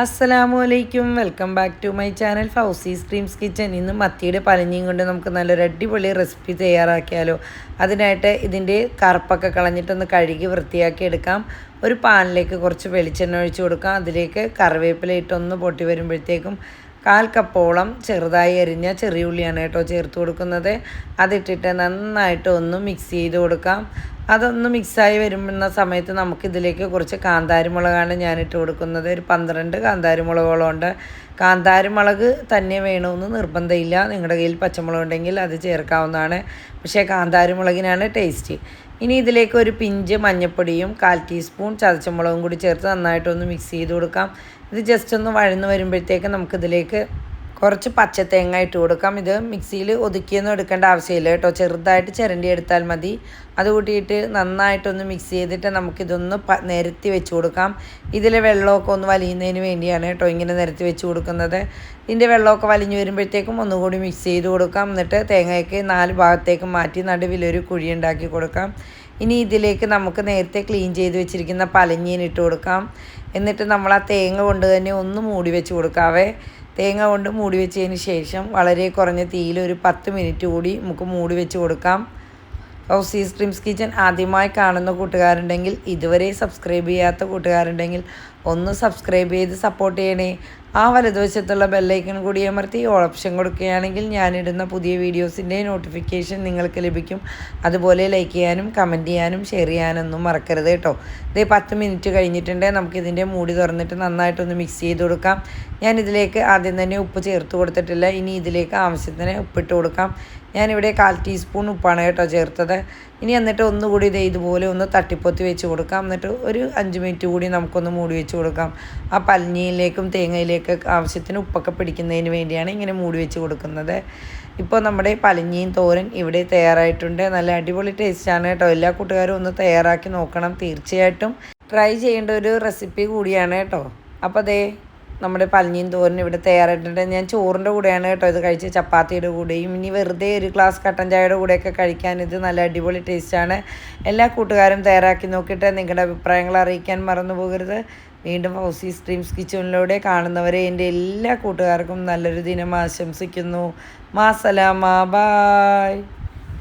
അസ്സലാമു അലൈക്കും. Welcome back to my channel Fousi screams kitchen ഇന്ന് മത്തിയുടെ പലഞ്ഞിയും കൊണ്ട് നമുക്ക് നല്ലൊരു അടിപൊളി റെസിപ്പി തയ്യാറാക്കിയാലോ. അതിനായിട്ട് ഇതിന്റെ കറുപ്പൊക്കെ കളഞ്ഞിട്ടൊന്ന് കഴുകി വൃത്തിയാക്കി എടുക്കാം. ഒരു പാനിലേക്ക് കുറച്ച് വെളിച്ചെണ്ണ ഒഴിച്ചു കൊടുക്കാം. അതിലേക്ക് കറിവേപ്പില ഇട്ടൊന്ന് പൊട്ടി വരുമ്പോഴത്തേക്കും കാൽ കപ്പോളം ചെറുതായി അരിഞ്ഞ ചെറിയ ഉള്ളിയാണ് കേട്ടോ ചേർത്ത് കൊടുക്കുന്നത്. അതിട്ടിട്ട് നന്നായിട്ട് ഒന്ന് മിക്സ് ചെയ്ത് കൊടുക്കാം. അതൊന്ന് മിക്സായി വരുന്ന സമയത്ത് നമുക്കിതിലേക്ക് കുറച്ച് കാന്താരിമുളകാണ് ഞാനിട്ട് കൊടുക്കുന്നത്. ഒരു പന്ത്രണ്ട് കാന്താരിമുളകുകളുണ്ട് കാന്താരിമുളക് തന്നെ വേണമെന്ന് നിർബന്ധമില്ല. നിങ്ങളുടെ കയ്യിൽ പച്ചമുളക് ഉണ്ടെങ്കിൽ അത് ചേർക്കാവുന്നതാണ്. പക്ഷേ കാന്താരിമുളകിനാണ് ടേസ്റ്റ്. ഇനി ഇതിലേക്ക് ഒരു പിഞ്ച് മഞ്ഞൾപ്പൊടിയും കാൽ ടീസ്പൂൺ ചതച്ചമുളകും കൂടി ചേർത്ത് നന്നായിട്ടൊന്ന് മിക്സ് ചെയ്ത് കൊടുക്കാം. ഇത് ജസ്റ്റ് ഒന്ന് വഴന്ന് വരുമ്പോഴത്തേക്ക് നമുക്കിതിലേക്ക് കുറച്ച് പച്ച തേങ്ങ ഇട്ട് കൊടുക്കാം. ഇത് മിക്സിയിൽ ഒതുക്കിയൊന്നും എടുക്കേണ്ട ആവശ്യമില്ല കേട്ടോ. ചെറുതായിട്ട് ചിരണ്ടി എടുത്താൽ മതി. അത് കൂട്ടിയിട്ട് നന്നായിട്ടൊന്ന് മിക്സ് ചെയ്തിട്ട് നമുക്കിതൊന്ന് പ നിരത്തി വെച്ച് കൊടുക്കാം. ഇതിലെ വെള്ളമൊക്കെ ഒന്ന് വലിയുന്നതിന് വേണ്ടിയാണ് കേട്ടോ ഇങ്ങനെ നിരത്തി വെച്ച് കൊടുക്കുന്നത്. ഇതിന്റെ വെള്ളമൊക്കെ വലിഞ്ഞു വരുമ്പോഴത്തേക്കും ഒന്നുകൂടി മിക്സ് ചെയ്ത് കൊടുക്കാം. എന്നിട്ട് തേങ്ങയൊക്കെ നാല് ഭാഗത്തേക്ക് മാറ്റി നടുവിലൊരു കുഴി ഉണ്ടാക്കി കൊടുക്കാം. ഇനി ഇതിലേക്ക് നമുക്ക് നേരത്തെ ക്ലീൻ ചെയ്ത് വെച്ചിരിക്കുന്ന പലഞ്ഞീൻ ഇട്ട് കൊടുക്കാം. എന്നിട്ട് നമ്മൾ ആ തേങ്ങ കൊണ്ട് തന്നെ ഒന്ന് മൂടി വെച്ച് കൊടുക്കാവേ. തേങ്ങ കൊണ്ട് മൂടി വെച്ചതിന് ശേഷം വളരെ കുറഞ്ഞ തീയിൽ ഒരു പത്ത് മിനിറ്റ് കൂടി നമുക്ക് മൂടി വെച്ച് കൊടുക്കാം. ഹൗസീസ് ഡ്രീംസ് കിച്ചൻ ആദ്യമായി കാണുന്ന കൂട്ടുകാരുണ്ടെങ്കിൽ ഇതുവരെ സബ്സ്ക്രൈബ് ചെയ്യാത്ത കൂട്ടുകാരുണ്ടെങ്കിൽ ഒന്ന് സബ്സ്ക്രൈബ് ചെയ്ത് സപ്പോർട്ട് ചെയ്യണേ. ആ വലതുവശത്തുള്ള ബെല്ലൈക്കൺ കൂടി അമർത്തി ഓൾ ഓപ്ഷൻ കൊടുക്കുകയാണെങ്കിൽ ഞാനിടുന്ന പുതിയ വീഡിയോസിന്റെ നോട്ടിഫിക്കേഷൻ നിങ്ങൾക്ക് ലഭിക്കും. അതുപോലെ ലൈക്ക് ചെയ്യാനും കമന്റ് ചെയ്യാനും ഷെയർ ചെയ്യാനൊന്നും മറക്കരുത് കേട്ടോ. ഇതേ പത്ത് മിനിറ്റ് കഴിഞ്ഞിട്ടുണ്ട്. നമുക്കിതിന്റെ മൂടി തുറന്നിട്ട് നന്നായിട്ടൊന്ന് മിക്സ് ചെയ്ത് കൊടുക്കാം. ഞാൻ ഇതിലേക്ക് ആദ്യം തന്നെ ഉപ്പ് ചേർത്ത് കൊടുത്തിട്ടില്ല. ഇനി ഇതിലേക്ക് ആവശ്യത്തിന് ഉപ്പിട്ട് കൊടുക്കാം. ഞാനിവിടെ കാൽ ടീസ്പൂൺ ഉപ്പാണ് കേട്ടോ ചേർത്തത്. ഇനി എന്നിട്ട് ഒന്നുകൂടി ഇത് ഇതുപോലെ ഒന്ന് തട്ടിപ്പൊത്തി വെച്ച് കൊടുക്കാം. എന്നിട്ട് ഒരു അഞ്ച് മിനിറ്റ് കൂടി നമുക്കൊന്ന് മൂടി വെച്ച് കൊടുക്കാം. ആ പല്ലിയിലേക്കും തേങ്ങയിലേക്കും ആവശ്യത്തിന് ഉപ്പൊക്കെ പിടിക്കുന്നതിന് വേണ്ടിയാണ് ഇങ്ങനെ മൂടി വെച്ച് കൊടുക്കുന്നത്. ഇപ്പോൾ നമ്മുടെ പലിഞ്ഞിയും തോരൻ ഇവിടെ തയ്യാറായിട്ടുണ്ട്. നല്ല അടിപൊളി ടേസ്റ്റാണ് കേട്ടോ. എല്ലാ കൂട്ടുകാരും ഒന്ന് തയ്യാറാക്കി നോക്കണം. തീർച്ചയായിട്ടും ട്രൈ ചെയ്യേണ്ട ഒരു റെസിപ്പി കൂടിയാണ് കേട്ടോ. അപ്പോൾ അതേ നമ്മുടെ പലഞ്ഞിയും തോരൻ ഇവിടെ തയ്യാറായിട്ടുണ്ട്. ഞാൻ ചോറിന്റെ കൂടെയാണ് കേട്ടോ ഇത് കഴിച്ച് ചപ്പാത്തിയുടെ കൂടെയും ഇനി വെറുതെ ഒരു ഗ്ലാസ് കട്ടൻ ചായയുടെ കൂടെയൊക്കെ കഴിക്കാൻ ഇത് നല്ല അടിപൊളി ടേസ്റ്റാണ് എല്ലാ കൂട്ടുകാരും തയ്യാറാക്കി നോക്കിയിട്ട് നിങ്ങളുടെ അഭിപ്രായങ്ങൾ അറിയിക്കാൻ മറന്നു പോകരുത്. വീണ്ടും ഹൗസി സ്ട്രീംസ് കിച്ചണിലൂടെ കാണുന്നവരെ എന്റെ എല്ലാ കൂട്ടുകാർക്കും നല്ലൊരു ദിനം ആശംസിക്കുന്നു. മാസലാമ ബായ്